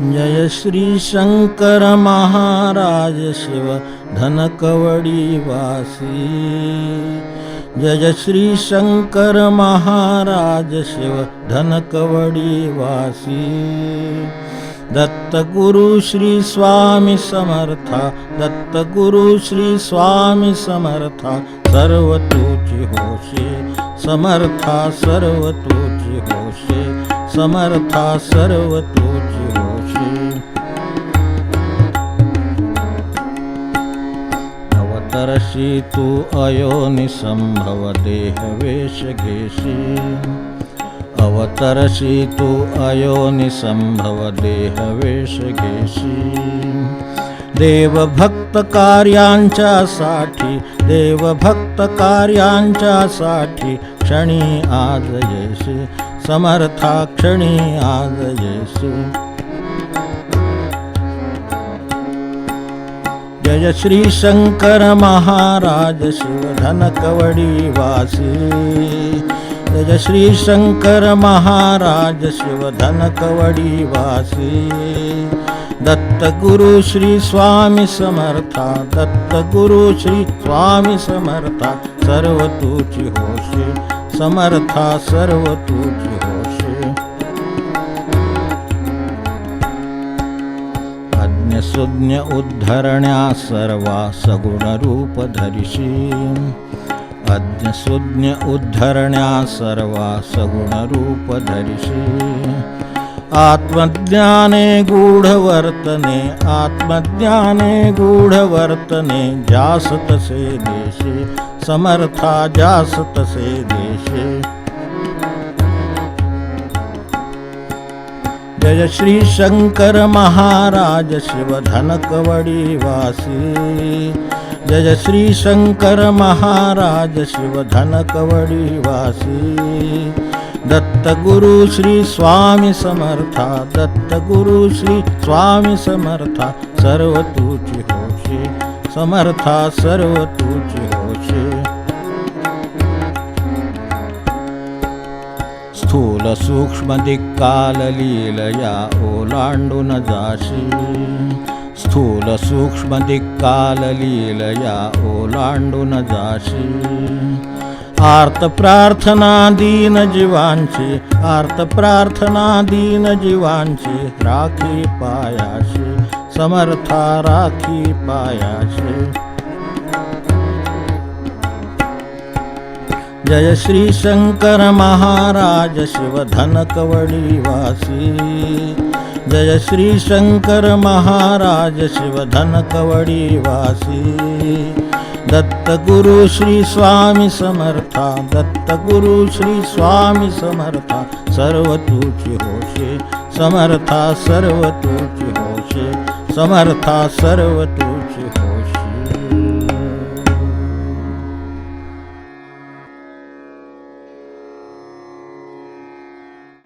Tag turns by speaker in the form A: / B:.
A: जय श्री शंकर महाराज शिव धनकवडी वासी। जय श्री शंकर महाराज शिव धनकवडी वासी। दत्त गुरु श्री स्वामी समर्था दत्त गुरु श्री स्वामी समर्था सर्व तुझी होशे। समर्था सर्व तुझी होशे। समर्था सर्व तुझी होशे। अवतरशी तू अयोनि संभव देह वेश घेशी। अवतरशी तू अयोनि संभव वेश घेशी। देवभक्त कार्यांच्या साठी देवभक्त कार्यांच्या साठी क्षणी आज येशी समर्था जय श्री शंकर महाराज शिव धनकवडी वासी। जय श्री शंकर महाराज शिव धनकवडी वासी। दत्तगुरु श्री स्वामी समर्था दत्तगुरु श्री स्वामी समर्था सर्व तुची होशी समर्था सर्व तुची होशे अज्ञसुज्ञ उद्धरण्या सर्वा सगुणरूपधरिषी। रूप अज्ञसुज्ञ उद्धरण्या सर्वा सगुणरूपधरिषी। आत्मज्ञाने गूढवर्तने आत्मज्ञाने गूढवर्तने जासतसे देशे समर्था जासतसे देशे। जय श्री शंकर महाराज शिव धनकवडी वासी जय श्री शंकर महाराज शिव धनकवडी वासी दत्तगुरु श्री स्वामी समर्था दत्तगुरु श्री स्वामी समर्था सर्व तुची होशे. समर्था सर्व तुची होशे. स्थूल सूक्ष्म दिक्काल लीलया ओलांडून जाशी स्थूल सूक्ष्म दिक्काल लीलया ओलांडून जाशी आर्त प्रार्थना दीन जीवांची आर्त प्रार्थना दीन जीवांची राखी पायाशी समर्था राखी पायाशी। जय श्री शंकर महाराज शिव धनकवडी वासी जय श्री शंकर महाराज शिव धनकवडी वासी दत्तगुरु श्री स्वामी समर्था दत्त गुरु श्री स्वामी समर्था सर्व तुची होशे. समर्था सर्व तुची होशे. समर्था सर्व तू